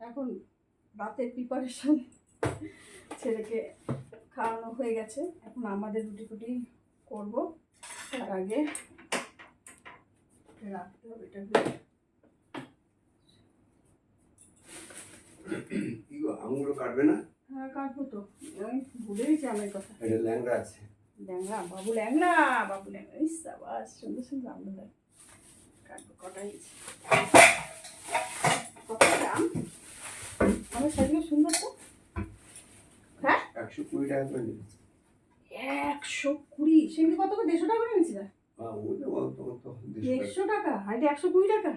এখন রাতের প্রিপারেশন ছেলেকে খাওয়ানো হয়ে গেছে। এখন আমাদের রুটি ফুটি করব। তার আগে রাখতে হবে এটা গো কাটবে না? হ্যাঁ কাটবো তো। আমি ভুলে গেছি আমার কথা। এটা ল্যাংড়া আছে। ল্যাংড়া বাবু ল্যাংড়া বাবু ল্যাংড়া। ইস আবার সুন্দর সুন্দর দেয়। কাটবো কটাই আছে কত দাম আমার শাড়িগুলো সুন্দর তো হ্যাঁ একশো কুড়ি টাকা করে নিল একশো কুড়ি। সেগুলি কত করে? দেড়শো টাকা করে নিয়েছিল দেড়শো টাকা। টাকা? একশো কুড়ি টাকা?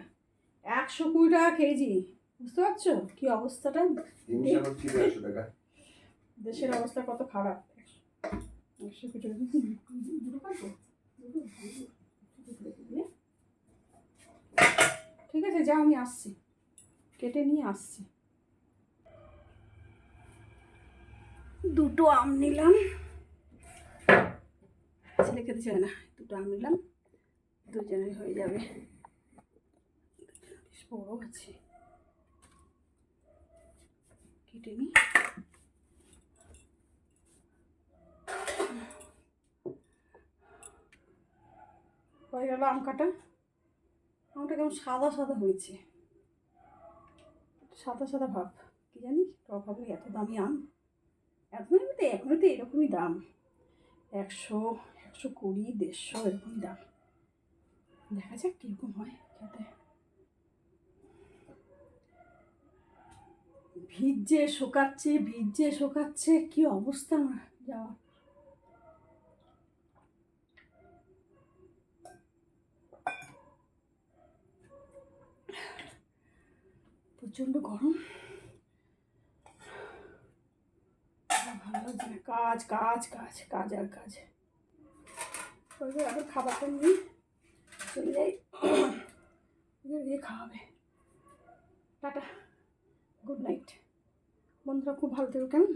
একশো কুড়ি টাকা কেজি। বুঝতে পারছ? কি অবস্থাটা? দেশের অবস্থা কত খারাপ। একশো কুড়ি টাকা? ঠিক আছে যা আমি আসছি। কেটে নিয়ে আসছি। দুটো আম নিলাম। ছেলে খেতে চায় না, দুটো আম নিলাম। দুজনের হয়ে যাবে। বড় আছে। কেটে নিই। হয়ে গেল আম কাটা। আমটা কেমন সাদা সাদা হয়েছে। সাদা সাদা ভাব। কি জানি টক ভাবে এত দামি আম। দামি তো এখনই তো এরকমই দাম। একশো একশো কুড়ি, দেড়শো এরকমই দাম। দেখা যাক কীরকম হয় খেতে। ভিজে শোকাচ্ছে ভিজে শোকাচ্ছে, কি অবস্থা আমার যাওয়া। প্রচণ্ড গরম আর ভালো লাগছে না কাজ কাজ কাজ কাজ আর কাজ। এখন খাবারটা নিয়ে চলে যাই। দিয়ে খাওয়াবে। টাটা। গুড নাইট বন্ধুরা, খুব ভালো থেকো, কেমন?